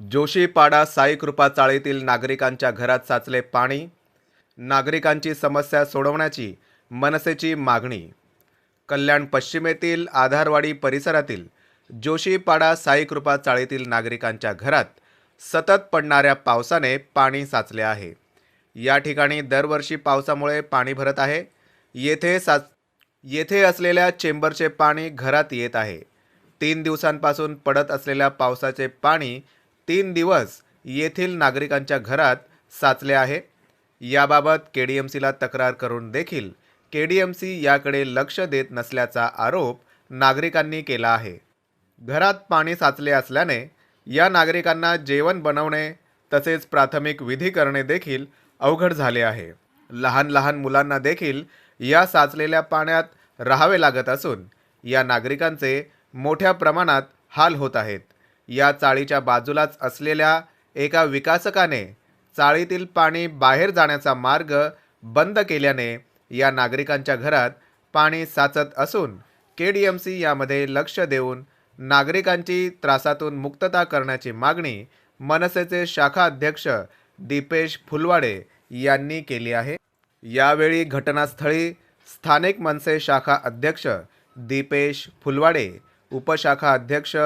जोशीपाडा साईकृपा चाळीतील नागरिकांच्या घरात साचले पाणी नागरिकांची समस्या सोडवण्याची मनसेची मागणी. कल्याण पश्चिमेतील आधारवाडी परिसरातील जोशीपाडा साईकृपा चाळीतील नागरिकांच्या घरात सतत पडणाऱ्या पावसाने पाणी साचले आहे. या ठिकाणी दरवर्षी पावसामुळे पाणी भरत आहे. येथे साच येथे असलेल्या चेंबरचे पाणी घरात येत आहे. तीन दिवसांपासून पडत असलेल्या पावसाचे पाणी तीन दिवस येथील नागरिकांच्या घरात साचले आहे. याबाबत के डी एम सीला तक्रार करून देखील के डी एम सी याकडे लक्ष देत नसल्याचा आरोप नागरिकांनी केला आहे. घरात पाणी साचले असल्याने या नागरिकांना जेवण बनवणे तसेच प्राथमिक विधी करणे देखील अवघड झाले आहे. लहान लहान मुलांना देखील या साचलेल्या पाण्यात राहावे लागत असून या नागरिकांचे मोठ्या प्रमाणात हाल होत आहेत. या चाळीच्या बाजूलाच असलेल्या एका विकासकाने चाळीतील पाणी बाहेर जाण्याचा मार्ग बंद केल्याने या नागरिकांच्या घरात पाणी साचत असून के डी एम सी यामध्ये लक्ष देऊन नागरिकांची त्रासातून मुक्तता करण्याची मागणी मनसेचे शाखा अध्यक्ष दीपेश फुलवाडे यांनी केली आहे. यावेळी घटनास्थळी स्थानिक मनसे शाखा अध्यक्ष दीपेश फुलवाडे उपशाखा अध्यक्ष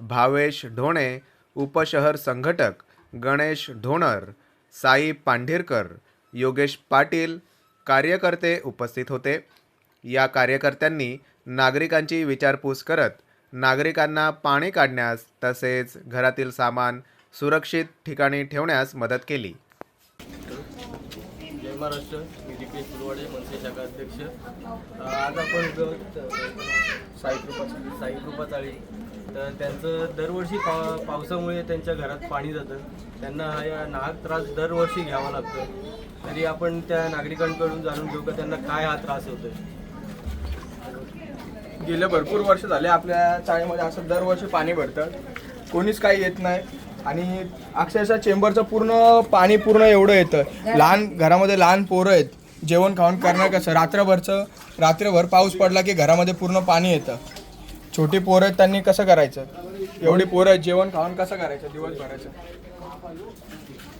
भावेश ढोणे उपशहर संघटक गणेश ढोणर साई पांढिरकर योगेश पाटील कार्यकर्ते उपस्थित होते. या कार्यकर्त्यांनी नागरिकांची विचारपूस करत नागरिकांना पाणी काढण्यास तसेच घरातील सामान सुरक्षित ठिकाणी ठेवण्यास मदत केली. जय महाराष्ट्र मी दीपेश फुलवाडे मनसे शाखा अध्यक्ष. आज आपण साईकृपा साईकृपा चाळी तर त्यांचं दरवर्षी पा पावसामुळे त्यांच्या घरात पाणी जातं. त्यांना या नाहक त्रास दरवर्षी घ्यावा लागतो. तरी आपण त्या नागरिकांकडून जाणून घेऊ का त्यांना काय हा त्रास होतोय? गेले भरपूर वर्ष झाले आपल्या चाळीमध्ये असं दरवर्षी पाणी भरतं. कोणीच काही येत नाही. आणि अक्षरशः चेंबरचं पूर्ण पाणी पूर्ण एवढं येतं. लहान घरामध्ये लहान पोरं आहेत. जेवण खावण करणार कसं? रात्रभरचं रात्रभर पाऊस पडला की घरामध्ये पूर्ण पाणी येतं. छोटी पोरं आहेत त्यांनी कसं करायचं? एवढी पोरं आहेत जेवण खाऊन कसं करायचं? दिवस भरायचं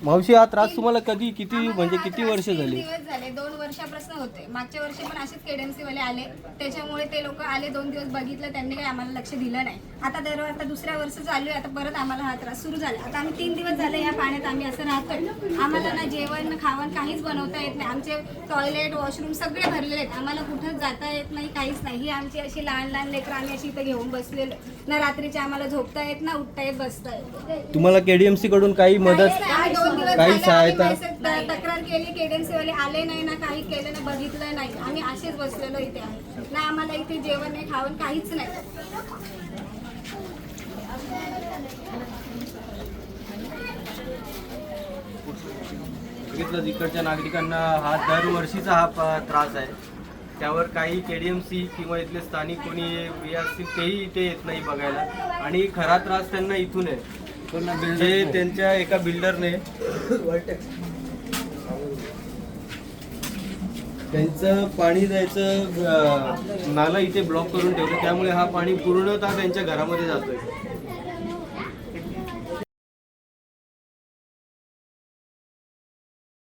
मावशी हा त्रास तुम्हाला कधी किती म्हणजे किती वर्ष झाली? दिवस झाले? दोन वर्षापासून होते. मागच्या वर्षी पण असेच केडीएमसी वाले आले. त्याच्यामुळे ते लोक आले दोन दिवस बघितलं त्यांनी काही आम्हाला लक्ष दिलं नाही. आता दर आता दुसऱ्या वर्ष चालू आहे. आता परत आम्हाला हा त्रास सुरू झाला. आता आम्ही तीन दिवस झाले या पाण्यात. आम्ही असं राहतोय. आम्हाला ना जेवण खावण काहीच बनवता येत नाही. आमचे टॉयलेट वॉशरूम सगळे भरलेले आहेत. आम्हाला कुठं जाता येत नाही काहीच नाही. ही आमची अशी लहान लहान लेकरं आम्ही अशी इथं घेऊन बसलेलो. ना रात्रीचे आम्हाला झोपता येत ना उठता येत बसता येत. तुम्हाला केडीएमसी कडून काही मदत काहीच नाही. आम्ही दोन दिवस काही झाले, सहायता? त- तक्रार केली केडीएमसी वाले आले नाही ना काही केलं नाही बघितलं नाही. आम्ही असेच बसलेलो इथे आहे. ना आम्हाला इथे जेवण नाही खावण काहीच नाही. बघितलं इकडच्या नागरिकांना हा दरवर्षीचा हा प- त्रास आहे. त्यावर काही के डी एम सी किंवा इथले स्थानिक कोणी हे असतील तेही इथे येत नाही बघायला. आणि खरा त्रास त्यांना इथून आहे. जे त्यांच्या एका बिल्डरने त्यांचं पाणी जायचं नालं इथे ब्लॉक करून ठेवलं. त्यामुळे हा पाणी पूर्णतः त्यांच्या घरामध्ये जातोय.